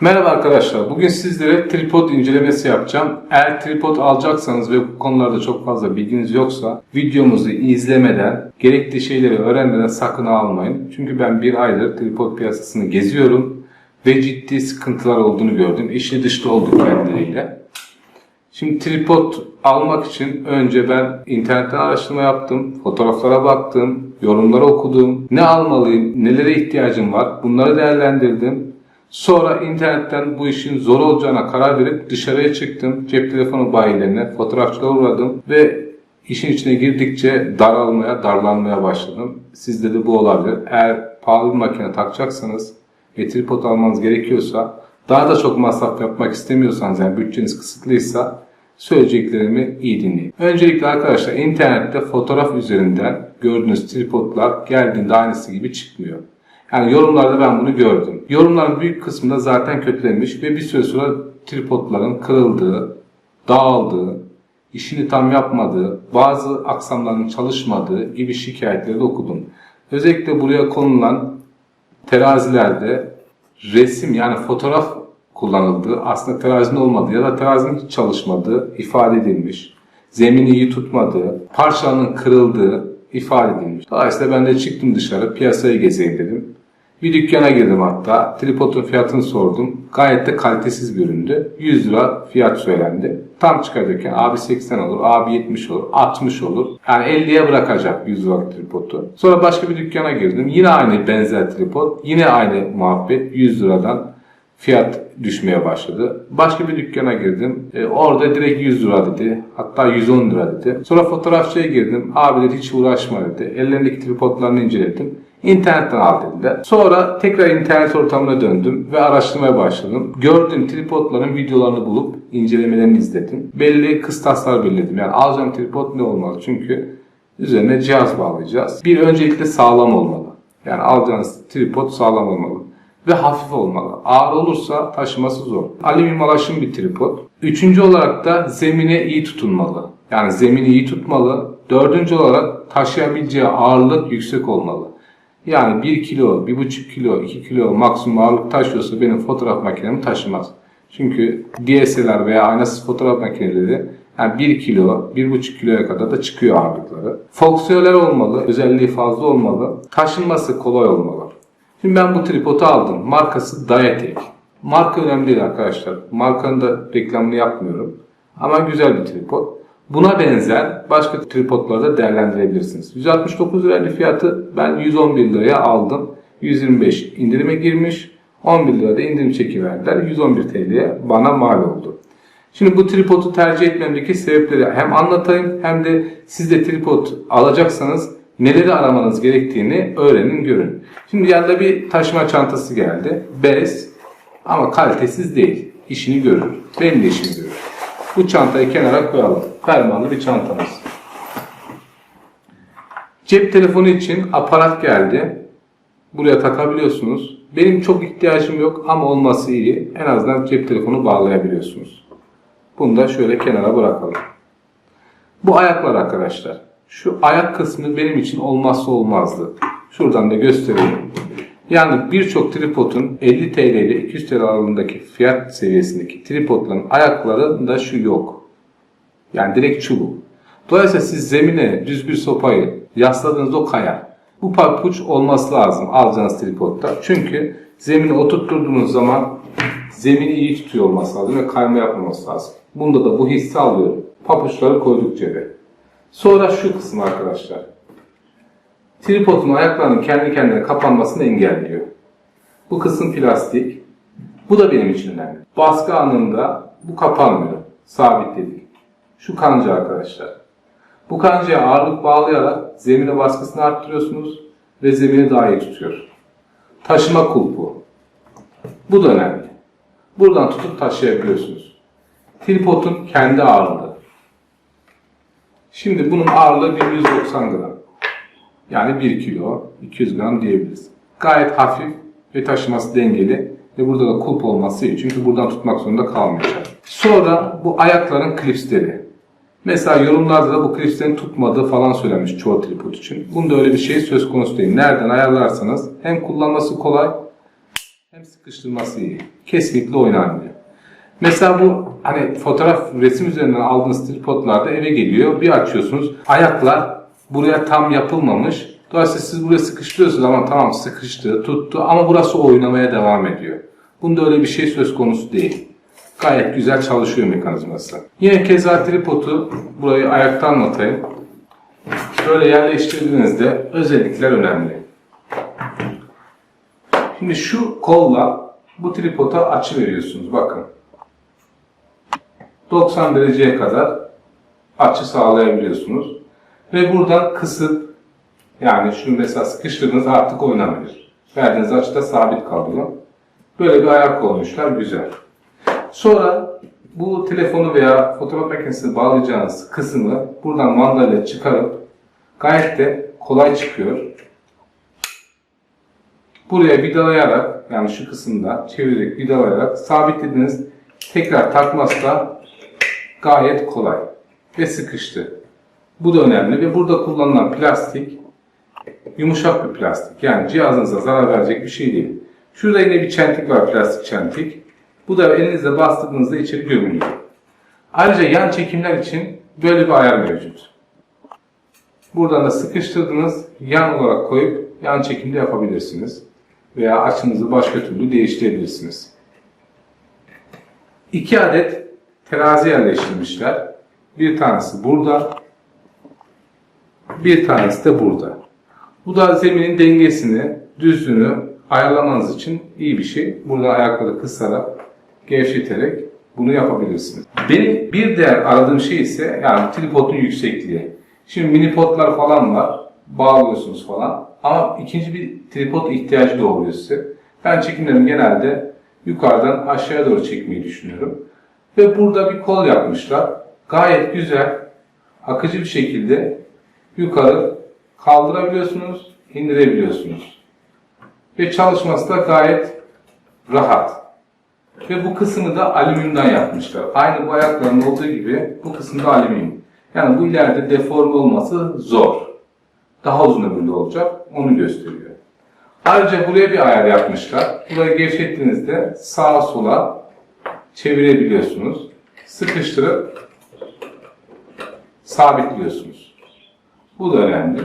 Merhaba arkadaşlar. Bugün sizlere tripod incelemesi yapacağım. Eğer tripod alacaksanız ve bu konularda çok fazla bilginiz yoksa videomuzu izlemeden, gerekli şeyleri öğrenmeden sakın almayın. Çünkü ben bir aydır tripod piyasasını geziyorum ve ciddi sıkıntılar olduğunu gördüm. İşli dışlı olduk kendileriyle. Şimdi tripod almak için önce ben internetten araştırma yaptım, fotoğraflara baktım, yorumları okudum. Ne almalıyım, nelere ihtiyacım var bunları değerlendirdim. Sonra internetten bu işin zor olacağına karar verip dışarıya çıktım. Cep telefonu bayilerine, fotoğrafçılara uğradım ve işin içine girdikçe daralmaya, darlanmaya başladım. Sizde de bu olabilir. Eğer pahalı bir makine takacaksanız ve tripod almanız gerekiyorsa, daha da çok masraf yapmak istemiyorsanız yani bütçeniz kısıtlıysa söyleyeceklerimi iyi dinleyin. Öncelikle arkadaşlar internette fotoğraf üzerinden gördüğünüz tripodlar geldiğinde aynısı gibi çıkmıyor. Yani yorumlarda ben bunu gördüm. Yorumların büyük kısmında zaten kötülenmiş ve bir süre sonra tripodların kırıldığı, dağıldığı, işini tam yapmadığı, bazı aksamların çalışmadığı gibi şikayetleri de okudum. Özellikle buraya konulan terazilerde resim yani fotoğraf kullanıldığı, aslında terazinin olmadığı ya da terazinin hiç çalışmadığı ifade edilmiş. Zemini iyi tutmadığı, parçalarının kırıldığı ifade edilmiş. Dolayısıyla ben de çıktım dışarı, piyasaya gezeyim dedim. Bir dükkana girdim hatta. Tripodun fiyatını sordum. Gayet de kalitesiz bir üründü. 100 lira fiyat söylendi. Tam çıkarken abi 80 olur, abi 70 olur, 60 olur. Yani 50'ye bırakacak 100 liralık tripodu. Sonra başka bir dükkana girdim. Yine aynı benzer tripod. Yine aynı muhabbet. 100 liradan fiyat düşmeye başladı. Başka bir dükkana girdim. E, orada direkt 100 lira dedi. Hatta 110 lira dedi. Sonra fotoğrafçıya girdim. Abi dedi hiç uğraşma dedi. Ellerindeki tripodlarını inceledim. İnternetten al dediler. Sonra tekrar internet ortamına döndüm ve araştırmaya başladım. Gördüğüm tripodların videolarını bulup incelemelerini izledim. Belli kıstaslar belirledim. Yani alacağım tripod ne olmalı? Çünkü üzerine cihaz bağlayacağız. Bir öncelikle sağlam olmalı. Yani alacağınız tripod sağlam olmalı ve hafif olmalı. Ağır olursa taşıması zor. Alüminyum alaşım bir tripod. Üçüncü olarak da zemine iyi tutunmalı. Yani zemini iyi tutmalı. Dördüncü olarak taşıyabileceği ağırlık yüksek olmalı. Yani 1 kilo, 1,5 kilo, 2 kilo maksimum ağırlık taşıyorsa benim fotoğraf makinemi taşımaz. Çünkü DSLR veya aynasız fotoğraf makineleri yani 1 kilo, 1,5 kiloya kadar da çıkıyor ağırlıkları. Fonksiyonel olmalı, özelliği fazla olmalı, taşınması kolay olmalı. Şimdi ben bu tripodu aldım. Markası Diatek. Marka önemli değil arkadaşlar. Markanın da reklamını yapmıyorum. Ama güzel bir tripod. Buna benzer başka tripodları da değerlendirebilirsiniz. 169 lirayla fiyatı ben 111 liraya aldım. 125 indirime girmiş. 11 lirada indirim çekiverdiler. 111 TL'ye bana mal oldu. Şimdi bu tripodu tercih etmemdeki sebepleri hem anlatayım hem de siz de tripod alacaksanız neleri aramanız gerektiğini öğrenin görün. Şimdi yanında bir taşıma çantası geldi. Bez ama kalitesiz değil. İşini görür. Benim de işimi görür. Bu çantayı kenara koyalım. Fermanlı bir çantamız. Cep telefonu için aparat geldi. Buraya takabiliyorsunuz. Benim çok ihtiyacım yok ama olması iyi. En azından cep telefonu bağlayabiliyorsunuz. Bunu da şöyle kenara bırakalım. Bu ayaklar arkadaşlar. Şu ayak kısmı benim için olmazsa olmazdı. Şuradan da göstereyim. Yani birçok tripodun 50 TL ile 200 TL aralığındaki fiyat seviyesindeki tripodların ayaklarında şu yok. Yani direkt çubuk. Dolayısıyla siz zemine düz bir sopayı yasladığınız o kaya. Bu papuç olması lazım alacağınız tripodda. Çünkü zemini oturtturduğunuz zaman zemini iyi tutuyor olması lazım ve kayma yapmaması lazım. Bunda da bu hissi alıyorum. Papuçları koyduk cebe. Sonra şu kısım arkadaşlar. Tripodun ayaklarının kendi kendine kapanmasını engelliyor. Bu kısım plastik. Bu da benim için önemli. Baskı anında bu kapanmıyor. Sabitledik. Şu kanca arkadaşlar. Bu kancaya ağırlık bağlayarak zemine baskısını arttırıyorsunuz ve zemini daha iyi tutuyor. Taşıma kulpu. Bu da önemli. Buradan tutup taşıyabiliyorsunuz. Tripodun kendi ağırlığı. Şimdi bunun ağırlığı 1190 gram. Yani 1 kilo, 200 gram diyebiliriz. Gayet hafif ve taşıması dengeli ve burada da kulp olması iyi. Çünkü buradan tutmak zorunda kalmayacak. Sonra bu ayakların klipsleri. Mesela yorumlarda da bu klipslerin tutmadığı falan söylenmiş çoğu tripod için. Bunda öyle bir şey söz konusu değil. Nereden ayarlarsanız hem kullanması kolay hem sıkıştırması iyi. Kesinlikle oynanmıyor. Mesela bu hani fotoğraf resim üzerinden aldığınız tripodlarda eve geliyor. Bir açıyorsunuz. Ayaklar buraya tam yapılmamış. Dolayısıyla siz buraya sıkıştırıyorsunuz ama tamam sıkıştı, tuttu ama burası oynamaya devam ediyor. Bunda öyle bir şey söz konusu değil. Gayet güzel çalışıyor mekanizması. Yine keza tripodu burayı ayakta anlatayım. Şöyle yerleştirdiğinizde özellikler önemli. Şimdi şu kolla bu tripoda açı veriyorsunuz. Bakın. 90 dereceye kadar açı sağlayabiliyorsunuz. Ve buradan kısıp yani şunu mesela sıkıştırdığınız artık oynamıyor. Verdiğiniz açıda sabit kalıyor. Böyle bir ayar koymuşlar. Güzel. Sonra bu telefonu veya fotoğraf makinesini bağlayacağınız kısmı buradan mandalya çıkarıp gayet de kolay çıkıyor. Buraya vidalayarak yani şu kısımda çevirerek vidalayarak sabitlediğiniz tekrar takması da gayet kolay ve sıkıştı. Bu da önemli ve burada kullanılan plastik yumuşak bir plastik. Yani cihazınıza zarar verecek bir şey değil. Şurada yine bir çentik var plastik çentik. Bu da elinizle bastırdığınızda içeri gömülüyor. Ayrıca yan çekimler için böyle bir ayar mevcut. Buradan da sıkıştırdınız, yan olarak koyup yan çekimde yapabilirsiniz. Veya açınızı başka türlü değiştirebilirsiniz. İki adet terazi yerleştirmişler. Bir tanesi burada, bir tanesi de burada. Bu da zeminin dengesini, düzlüğünü ayarlamanız için iyi bir şey. Burada ayakları kısarak, gevşeterek bunu yapabilirsiniz. Benim bir diğer aradığım şey ise yani tripodun yüksekliği. Şimdi mini potlar falan var. Bağlıyorsunuz falan. Ama ikinci bir tripod ihtiyacı doğuyor size. Ben çekimlerimi genelde yukarıdan aşağıya doğru çekmeyi düşünüyorum. Ve burada bir kol yapmışlar. Gayet güzel, akıcı bir şekilde yukarı kaldırabiliyorsunuz, indirebiliyorsunuz. Ve çalışması da gayet rahat. Ve bu kısmı da alüminyumdan yapmışlar. Aynı bu ayakların olduğu gibi bu kısım da alüminyum. Yani bu ileride deforme olması zor. Daha uzun ömürlü olacak. Onu gösteriyor. Ayrıca buraya bir ayar yapmışlar. Burayı gevşettiğinizde sağa sola çevirebiliyorsunuz. Sıkıştırıp sabitliyorsunuz. Bu da önemli.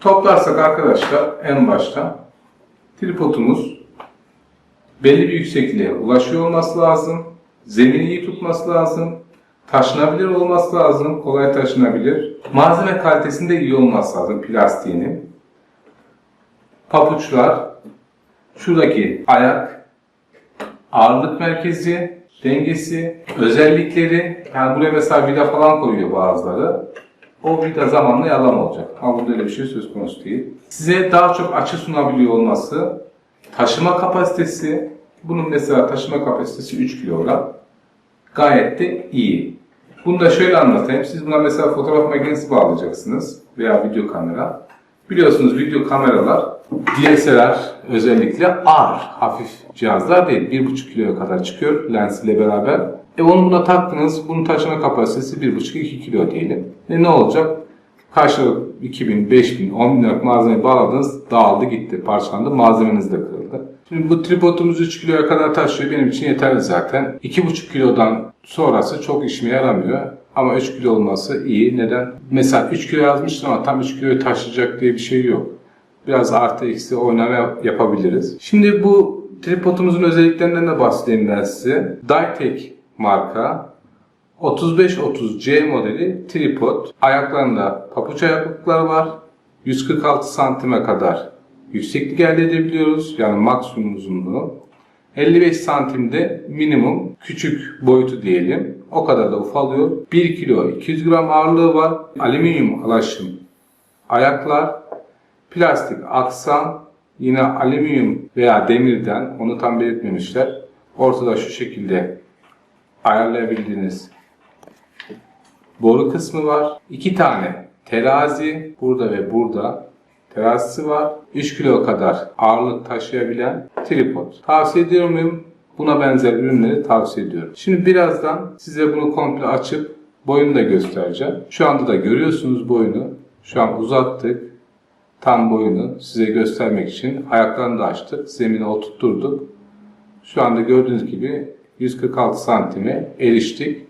Toplarsak arkadaşlar en başta tripodumuz belli bir yüksekliğe ulaşıyor olması lazım. Zemini iyi tutması lazım. Taşınabilir olması lazım. Kolay taşınabilir. Malzeme kalitesinde iyi olması lazım plastiğinin. Papuçlar, şuradaki ayak, ağırlık merkezi, dengesi, özellikleri. Yani buraya mesela vida falan koyuyor bazıları. O vida zamanla yalan olacak. Ama burada öyle bir şey söz konusu değil. Size daha çok açı sunabiliyor olması, taşıma kapasitesi, bunun mesela taşıma kapasitesi 3 kilogram. Gayet de iyi. Bunu da şöyle anlatayım. Siz buna mesela fotoğraf makinesi bağlayacaksınız veya video kamera. Biliyorsunuz video kameralar DSLR özellikle ağır, hafif cihazlar değil. 1,5 kiloya kadar çıkıyor lens ile beraber. E onu buna taktınız. Bunun taşıma kapasitesi 1,5-2 kilo diyelim. E ne olacak? Karşılık 2000, 5000, 10 bin malzemeyi bağladınız, dağıldı gitti, parçalandı, malzemeniz de kırıldı. Şimdi bu tripodumuz 3 kiloya kadar taşıyor, benim için yeterli zaten. 2,5 kilodan sonrası çok işime yaramıyor. Ama 3 kilo olması iyi. Neden? Mesela 3 kilo yazmışsın ama tam 3 kiloyu taşıyacak diye bir şey yok. Biraz artı eksi oynama yapabiliriz. Şimdi bu tripodumuzun özelliklerinden de bahsedeyim ben size. Dytek marka 35-30C modeli tripod. Ayaklarında papuç ayaklıklar var. 146 santime kadar yükseklik elde edebiliyoruz. Yani maksimum uzunluğu. 55 santimde minimum küçük boyutu diyelim. O kadar da ufalıyor. 1 kilo 200 gram ağırlığı var. Alüminyum alaşım ayaklar. Plastik aksan. Yine alüminyum veya demirden onu tam belirtmemişler. Ortada şu şekilde ayarlayabildiğiniz boru kısmı var. İki tane terazi burada ve burada terazisi var. 3 kilo kadar ağırlık taşıyabilen tripod. Tavsiye ediyor muyum? Buna benzer ürünleri tavsiye ediyorum. Şimdi birazdan size bunu komple açıp boyunu da göstereceğim. Şu anda da görüyorsunuz boyunu. Şu an uzattık. tam boyunu size göstermek için ayaklarını da açtık. Zemine oturtturduk. Şu anda gördüğünüz gibi 146 santime eriştik.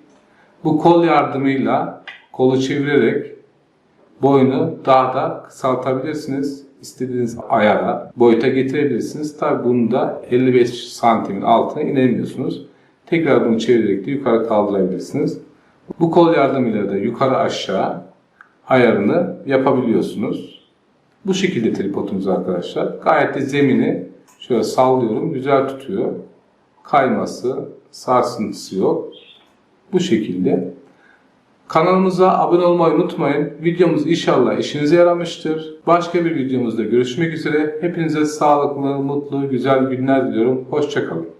Bu kol yardımıyla kolu çevirerek boyunu daha da kısaltabilirsiniz. İstediğiniz ayara, boyuta getirebilirsiniz. Tabi bunu da 55 santimin altına inemiyorsunuz. Tekrar bunu çevirerek de yukarı kaldırabilirsiniz. Bu kol yardımıyla da yukarı aşağı ayarını yapabiliyorsunuz. Bu şekilde tripodumuz arkadaşlar. Gayet de zemini şöyle sallıyorum. Güzel tutuyor. Kayması, sarsıntısı yok. Bu şekilde. Kanalımıza abone olmayı unutmayın. Videomuz inşallah işinize yaramıştır. Başka bir videomuzda görüşmek üzere. Hepinize sağlıklı, mutlu, güzel günler diliyorum. Hoşçakalın.